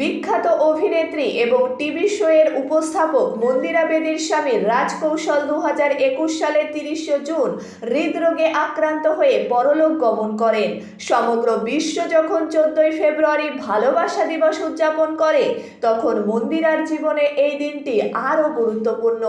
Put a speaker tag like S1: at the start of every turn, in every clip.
S1: বিখ্যাত অভিনেত্রী এবং টিভি শোয়ের উপস্থাপক মন্দিরা বেদির স্বামী রাজ কৌশল দু হাজার একুশ সালের তিরিশে জুন হৃদরোগে আক্রান্ত হয়ে পরলোক গমন করেন। সমগ্র বিশ্ব যখন চোদ্দই ফেব্রুয়ারি ভালোবাসা দিবস উদযাপন করে, তখন মন্দিরার জীবনে এই দিনটি আরও গুরুত্বপূর্ণ।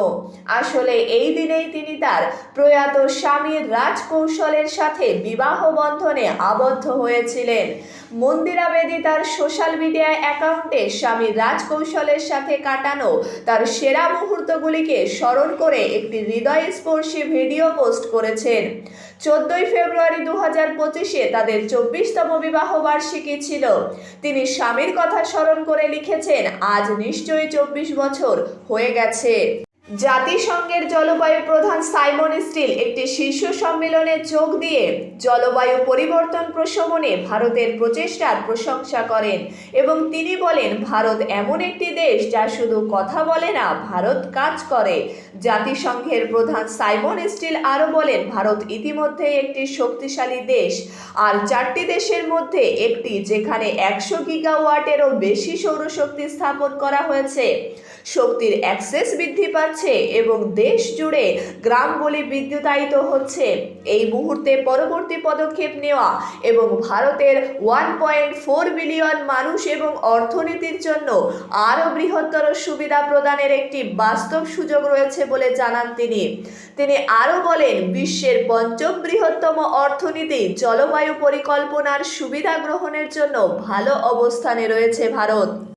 S1: আসলে এই দিনেই তিনি তার প্রয়াত স্বামী রাজ কৌশলের সাথে বিবাহ বন্ধনে আবদ্ধ হয়েছিলেন। মন্দিরা বেদী তার সোশ্যাল মিডিয়া অ্যাকাউন্টে স্বামী রাজ কৌশলের সাথে কাটানো তার সেরা মুহূর্তগুলিকে স্মরণ করে একটি হৃদয়স্পর্শী ভিডিও পোস্ট করেছেন। চোদ্দই ফেব্রুয়ারি দু হাজার পঁচিশে তাদের চব্বিশতম বিবাহ বার্ষিকী ছিল। তিনি স্বামীর কথা স্মরণ করে লিখেছেন, আজ নিশ্চয়ই চব্বিশ বছর হয়ে গেছে। জাতিসংঘের জলবায়ু প্রধান সাইমন স্টিল একটি শীর্ষ সম্মেলনে যোগ দিয়ে জলবায়ু পরিবর্তন প্রশমনে ভারতের প্রচেষ্টার প্রশংসা করেন এবং তিনি বলেন, ভারত এমন একটি দেশ যা শুধু কথা বলে না, ভারত কাজ করে। জাতিসংঘের প্রধান সাইমন স্টিল আরও বলেন, ভারত ইতিমধ্যে একটি শক্তিশালী দেশ, আর চারটি দেশের মধ্যে একটি যেখানে একশো গিগাওয়াটেরও বেশি সৌরশক্তি স্থাপন করা হয়েছে। শক্তির অ্যাক্সেস বৃদ্ধি পাচ্ছে এবং দেশ জুড়ে গ্রামগুলি বিদ্যুতায়িত হচ্ছে। এই মুহূর্তে পরবর্তী পদক্ষেপ নেওয়া এবং ভারতের ওয়ান পয়েন্ট ফোর বিলিয়ন মানুষ এবং অর্থনীতির জন্য আরও বৃহত্তর সুবিধা প্রদানের একটি বাস্তব সুযোগ রয়েছে বলে জানান তিনি। তিনি আরও বলেন, বিশ্বের পঞ্চম বৃহত্তম অর্থনীতি জলবায়ু পরিকল্পনার সুবিধা গ্রহণের জন্য ভালো অবস্থানে রয়েছে ভারত।